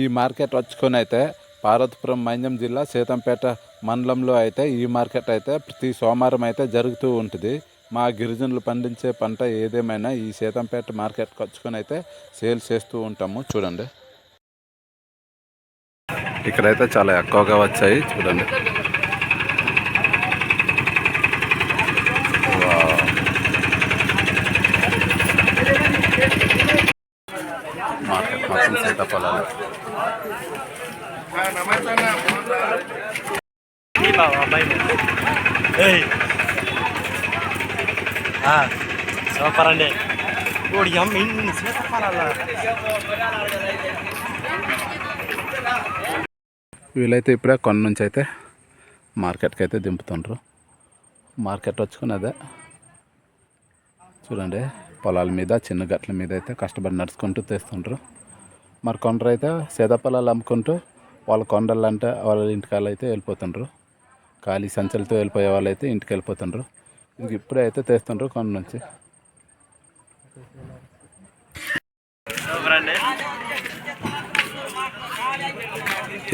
ఈ మార్కెట్ వచ్చుకొని అయితే పార్వతీపురం మంజం జిల్లా సీతంపేట మండలంలో అయితే ఈ మార్కెట్ అయితే ప్రతి సోమవారం అయితే జరుగుతూ ఉంటుంది. మా గిరిజనులు పండించే పంట ఏదేమైనా ఈ సీతంపేట మార్కెట్కి వచ్చుకొని అయితే సేల్ చేస్తూ ఉంటాము. చూడండి. ఇక్కడైతే చాలా ఎక్కువగా వచ్చాయి. చూడండి. ఆ, సూపర్ అండి. ఇన్ని సీతాఫలాల. వీళ్ళైతే ఇప్పుడే కొన్ని నుంచి అయితే మార్కెట్కి అయితే దింపుతుండ్రు. మార్కెట్ వచ్చుకుని అదే చూడండి పొలాల మీద చిన్న గట్ల మీద అయితే కష్టపడి నడుచుకుంటూ తెస్తుండ్రు. మరి కొండరు అయితే సీతాఫలాలు అమ్ముకుంటూ వాళ్ళ కొండలు అంటే వాళ్ళ ఇంటికాలు అయితే వెళ్ళిపోతుండ్రు. ఖాళీ సంచులతో వెళ్ళిపోయే వాళ్ళు అయితే ఇంటికి వెళ్ళిపోతుండ్రు ఇంక ఇప్పుడే అయితే తెస్తుండ్రు కొండ నుంచి.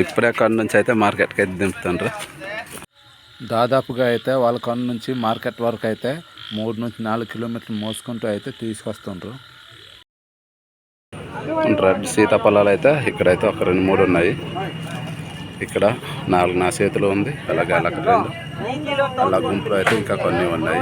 ఇప్పుడే కొండ నుంచి అయితే మార్కెట్కి అయితే దింపుతుండ్రు. దాదాపుగా అయితే వాళ్ళ కొండ నుంచి మార్కెట్ వరకు అయితే మూడు నుంచి నాలుగు కిలోమీటర్లు మోసుకుంటూ అయితే తీసుకొస్తుండ్రు. రెడ్ సీతాఫలాలు అయితే ఇక్కడైతే ఒక రెండు మూడు ఉన్నాయి. ఇక్కడ నాలుగు నా చేతిలో ఉంది. అలాగే అలా రెండు. అలా గుంపులో అయితే ఇంకా కొన్ని ఉన్నాయి.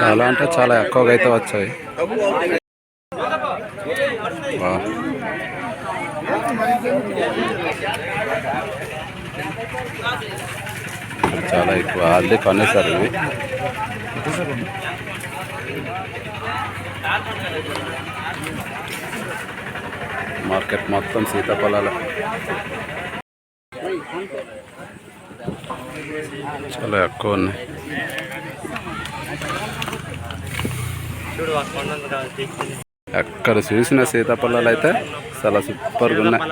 చాలా అంటే చాలా ఎక్కువగా అయితే వచ్చాయి. చాలా ఎక్కువ ఆల్రెడీ కొనేసారు ఇవి. మార్కెట్ మొత్తం సీతాఫలాలు. చాలా ఎక్కువ ఉన్నాయి. ఎక్కడ చూసిన సీతాఫలాలు అయితే చాలా సూపర్గా ఉన్నాయి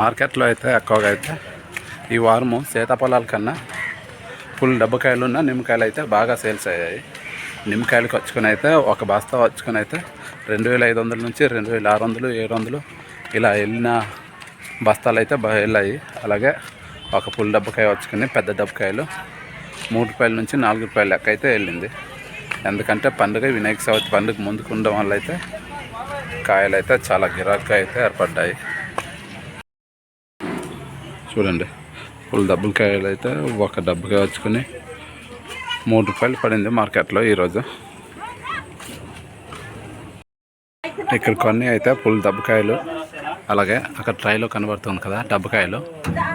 మార్కెట్లో అయితే ఎక్కువగా అయితే ఈ వారము సీతాఫలాల కన్నా ఫుల్ డబ్బకాయలున్న నిమ్మకాయలు అయితే బాగా సేల్స్ అయ్యాయి. నిమ్మకాయలకు వచ్చుకొని అయితే ఒక బస్తా వచ్చుకొని అయితే రెండు వేల ఐదు వందల నుంచి రెండు వేల ఆరు వందలు ఏడు వందలు ఇలా వెళ్ళిన బస్తాలు అయితే బాగా వెళ్ళాయి. అలాగే ఒక పుల్ డబ్బకాయ వచ్చుకొని పెద్ద డబ్బకాయలు మూడు రూపాయల నుంచి నాలుగు రూపాయల లెక్క అయితే వెళ్ళింది. ఎందుకంటే పండుగ వినాయక చవితి పండుగ ముందుకు ఉండడం వల్ల అయితే కాయలు అయితే చాలా గిరాక్గా అయితే ఏర్పడ్డాయి. చూడండి పుల్ డబ్బుల కాయలు అయితే ఒక డబ్బుగా వచ్చుకొని మూడు రూపాయలు పడింది మార్కెట్లో ఈరోజు. ఇక్కడ కొన్ని అయితే పుల్ దబ్బకాయలు అలాగే అక్కడ ట్రైలో కనబడుతుంది కదా డబ్బకాయలు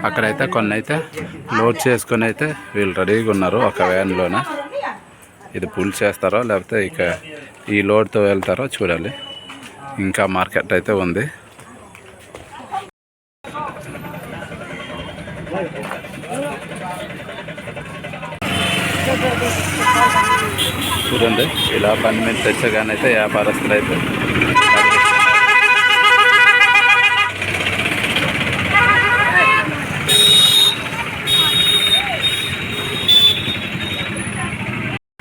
అక్కడైతే కొన్ని అయితే లోడ్ చేసుకొని అయితే వీళ్ళు రెడీగా ఉన్నారు ఒక వ్యాన్లోన. ఇది పుల్ చేస్తారో లేకపోతే ఇక ఈ లోడ్తో వెళ్తారో చూడాలి. ఇంకా మార్కెట్ అయితే ఉంది. చూడండి ఇలా పని మీద తెచ్చగానైతే వ్యాపారస్తులు అయితే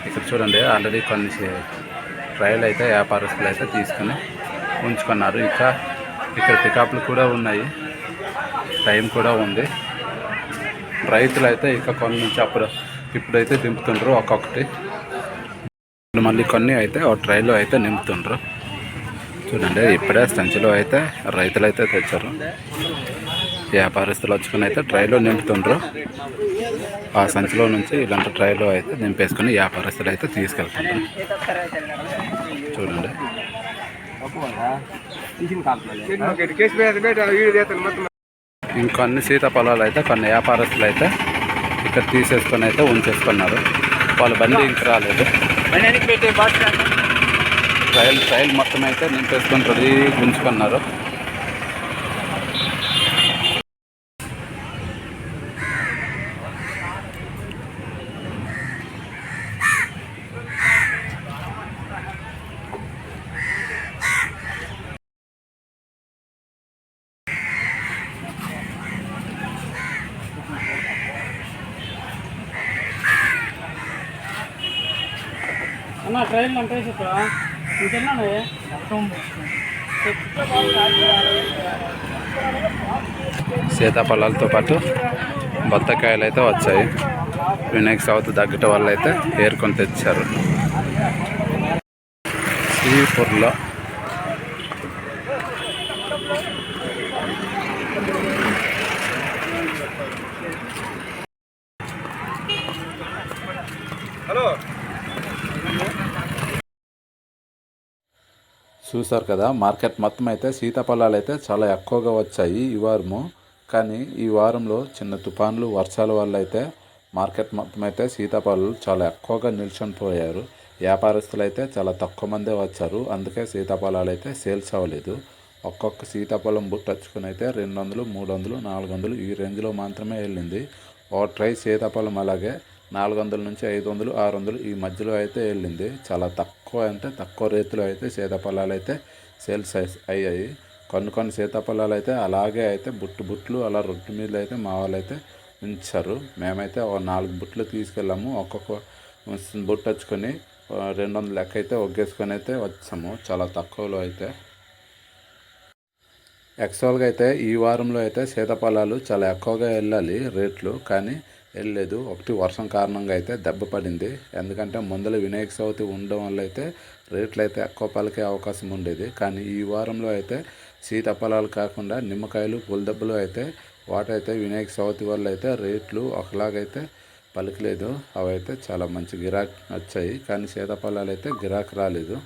ఇక్కడ చూడండి ఆల్రెడీ కొన్ని ట్రయల్ అయితే వ్యాపారస్తులు అయితే తీసుకొని ఉంచుకున్నారు. ఇంకా ఇక్కడ పికప్లు కూడా ఉన్నాయి. టైం కూడా ఉంది. రైతులు అయితే ఇక కొన్ని నుంచి అప్పుడు ఇప్పుడైతే దింపుతుండ్రు ఒక్కొక్కటి. మళ్ళీ కొన్ని అయితే ఒక ట్రైలో అయితే నింపుతుండ్రు. చూడండి ఇప్పుడే సంచిలో అయితే రైతులు అయితే తెచ్చారు. వ్యాపారస్తులు వచ్చుకుని అయితే ట్రైలో నింపుతుండ్రు. ఆ సంచిలో నుంచి ఇలాంటి ట్రైలో అయితే నింపేసుకుని వ్యాపారస్తులు అయితే తీసుకెళ్తుండ్రు. చూడండి. ఇంకొన్ని సీతాఫలాలు అయితే కొన్ని వ్యాపారస్తులు అయితే ఇక్కడ తీసేసుకొని అయితే ఉంచేసుకున్నారు. వాళ్ళ బండి ఇంక రాలేదు. ట్రయల్ ట్రయల్ మొత్తం అయితే నింపేసుకొని రెడీ గుంజుకున్నారు. అన్న ట్రైన్ అంటే ఇంకెన్నాను సీతాఫలాలతో పాటు బత్తకాయలు అయితే వచ్చాయి. వినాయక చవితి తగ్గట వల్ల అయితే ఏరుకొని తెచ్చారు. శ్రీపూర్లో హలో. చూసారు కదా మార్కెట్ మొత్తం అయితే సీతాఫలాలు అయితే చాలా ఎక్కువగా వచ్చాయి ఈ వారము. కానీ ఈ వారంలో చిన్న తుఫాన్లు వర్షాల వల్ల అయితే మార్కెట్ మొత్తం అయితే సీతాఫలాలు చాలా ఎక్కువగా నిల్చొని పోయారు. వ్యాపారస్తులు అయితే చాలా తక్కువ మందే వచ్చారు. అందుకే సీతాఫలాలు అయితే సేల్స్ అవ్వలేదు. ఒక్కొక్క సీతాఫలం బుట్టచ్చుకొని అయితే రెండు వందలు మూడు వందలు నాలుగు వందలు ఈ రేంజ్లో మాత్రమే వెళ్ళింది. ఓ ట్రై సీతాఫలం అలాగే నాలుగు వందల నుంచి ఐదు వందలు ఆరు వందలు ఈ మధ్యలో అయితే వెళ్ళింది. చాలా తక్కువ అంటే తక్కువ రేటులో అయితే సీతాఫలాలు అయితే సేల్స్ అయ్యాయి. కొన్ని కొన్ని సీతాఫలాలు అయితే అలాగే అయితే బుట్టు బుట్లు అలా రొట్టు మీద అయితే మా వాళ్ళు అయితే ఉంచారు. మేమైతే ఓ నాలుగు బుట్లు తీసుకెళ్ళాము. ఒక్కొక్క బుట్టు వచ్చుకొని రెండు వందల లెక్క అయితే ఒగ్గేసుకొని అయితే వచ్చాము. చాలా తక్కువలో అయితే. యాక్చువల్గా అయితే ఈ వారంలో అయితే సీతాఫలాలు చాలా ఎక్కువగా వెళ్ళాలి రేట్లు. కానీ వెళ్ళలేదు. ఒకటి వర్షం కారణంగా అయితే దెబ్బ పడింది. ఎందుకంటే ముందల వినాయక చవితి ఉండడం వల్ల అయితే రేట్లు అయితే ఎక్కువ పలికే అవకాశం ఉండేది. కానీ ఈ వారంలో అయితే సీతాఫలాలు కాకుండా నిమ్మకాయలు పులిదెబ్బలు అయితే వాటైతే వినాయక చవితి వల్ల అయితే రేట్లు ఒకలాగైతే పలికలేదు. అవైతే చాలా మంచి గిరాక్ వచ్చాయి. కానీ సీతాఫలాలు అయితే గిరాక్ రాలేదు.